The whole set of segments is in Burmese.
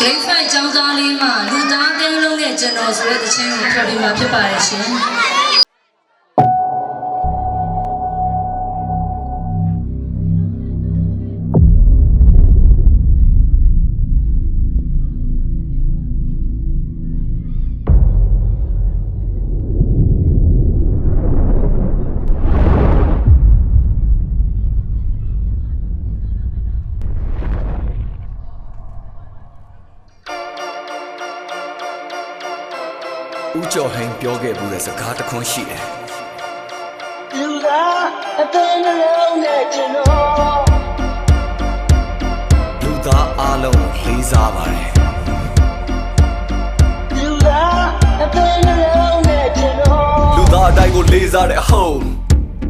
Grade 5ကျောင်းသားလေးမှလူသားတင်းလုံးနဲ့ကျွန်တော်ဆိုတဲ့တခြင်းကိုပြောပြမှာဖြစ်ပါတယ်ရှင် ဦးကျော်ဟိန်ပြောခဲ့ဘူးတဲ့စကားတစ်ခွန်းရှိတယ်လူသားအသေးနှလုံးနဲ့ကျွန်တော်လူသားအားလုံးကိုလေးစားပါတယ်လူသားအသေးနှလုံးနဲ့ကျွန်တော်လူသားအတိုင်းကိုလေးစားတဲ့အဟုတ်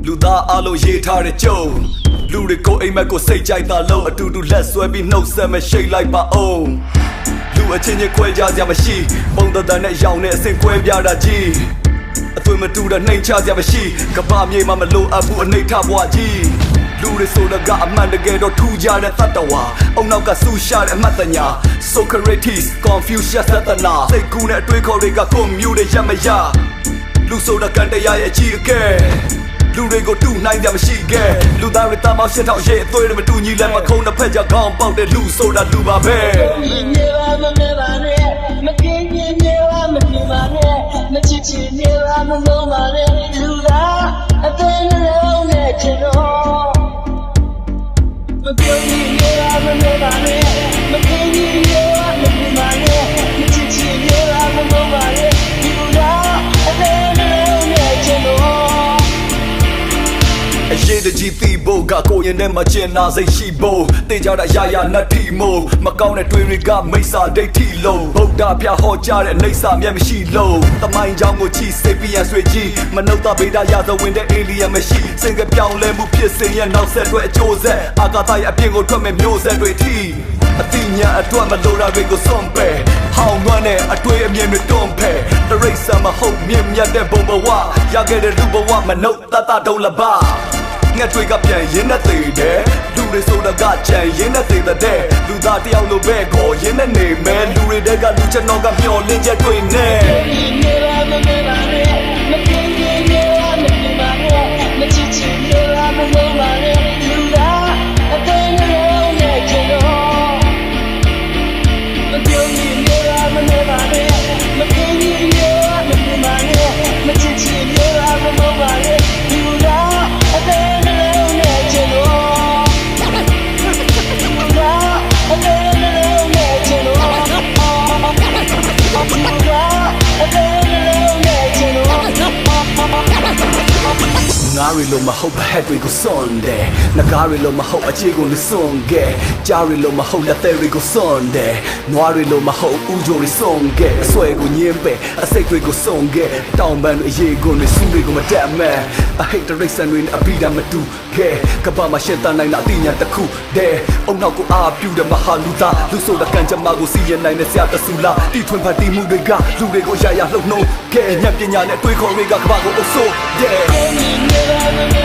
လူသားအားလုံးရေးထားတဲ့ကြုံလူတွေကိုအိမ်မက်ကိုစိတ်ကြိုက်တာလို့အတူတူလက်ဆွဲပြီးနှုတ်ဆက်မရှိတ်လိုက်ပါအောင်လူ အချင်းချင်းခွဲကြစရာမရှိပုံသဏ္ဍာန်နဲ့ရောင်နဲ့အစင်ခွဲပြတာကြီးအသွင်မတူတဲ့နှိမ်ချစရာမရှိကပ္ပမြေမှာမလို့အပ်ဘူးအနှိမ့်ထဘွားကြီးလူတွေဆိုတော့ကအမှန်တကယ်တော့ထူကြတဲ့သတ္တဝါအုံနောက်ကဆူရှာတဲ့အမှတ်တညာ Socrates Confucius သတ္တနာစိတ်ကူးနဲ့အတွေးခေါ်တွေကကွန်မြူတွေရမရလူဆိုတာကန်တရားရဲ့အကြီးအကဲ လူတွေကိုတူနိုင်ကြမရှိခဲ့လူသားတွေတာမောက်ရှင်းထောင်ရဲ့အသွေးတွေမတူညီလဲမခုံတစ်ဖက်ကြောင့်ခေါင်းပေါက်တဲ့လူဆိုတာလူပါပဲမြင်နေပါမမြင်ပါနဲ့မကင်းရင်နေပါမမြင်ပါနဲ့မချစ်ချင်နေပါမလုံးပါနဲ့လူသားအသေးနှလုံးနဲ့ကျွန်တော်မပြောရင်နေပါမမြင်ပါ အရေးတကြီးသိဖို့ကကိုရင်ထဲမှာကျင်နာစိတ်ရှိဖို့တေးကြတာရရနတ်ထီမို့မကောင်းတဲ့တွေတွေကမိစ္ဆာဒိဋ္ဌိလို့ဗုဒ္ဓပြဟောကြားတဲ့အိဋ္ဌာမျက်မရှိလို့တမိုင်းကြောင်းကိုချီစေပီယံဆွေကြီးမနုဿဗေဒရာဇဝင်တဲ့အေလီယံမရှိစင်ကပြောင်းလဲမှုဖြစ်စဉ်ရဲ့နောက်ဆက်တွဲအကျိုးဆက်အာကာသရဲ့အပြင်ကိုထွက်မဲ့မျိုးဆက်တွေထိအတိညာအတွက်မလိုတာတွေကိုစွန့်ပယ်ဟောင်းနွမ်းတဲ့အတွေ့အမြင်တွေတွန်းဖယ်တရိတ်ဆာမဟုတ်မြင့်မြတ်တဲ့ဘုံဘဝရခဲ့တဲ့လူဘဝမနုဿတတတုံးလပါ ငှက်တွေကပြန်ရင်းနဲ့သေးတယ်လူတွေဆိုတာကကြံရင်းနဲ့သေးတဲ့လူသားတယောက်လိုပဲကိုရင်းနဲ့နေမယ်လူတွေတဲကလူချက်တော့ကမျောလင်းချက်တွေနဲ့ ငါရီလိုမဟုတ်ဘဟက်တွေကိုစွန့်တယ်ငကားရီလိုမဟုတ်အခြေကိုလည်းစွန့်ခဲ့ကြားရီလိုမဟုတ်လက်သေးတွေကိုစွန့်တယ်နွားရီလိုမဟုတ်ဦးဂျိုတွေစွန့်ခဲ့အဆွဲကိုညင်းပဲအစိတ်တွေကိုစွန့်ခဲ့တောင်ပန်းတွေအရေးကိုတွေစူးတွေကိုမတက်မှန်အဟိတ်တရိတ်ဆန်တွေနဲ့အပီတာမတူခဲ့ကပ္ပမှာရှင်းတန်းနိုင်တာအတိညာတစ်ခုတဲ့အုံနောက်ကိုအားပြုတဲ့မဟာလူသားလူဆိုတဲ့ကံကြမ္မာကိုစီရင်နိုင်တဲ့ဆရာတဆူလာတီထွင်ဖန်တီးမှုတွေကလူတွေကိုရရလှုပ်နှုံးခဲ့ညံပညာနဲ့တွေးခေါ်တွေကကမ္ဘာကိုအုပ်ဆိုး yeah the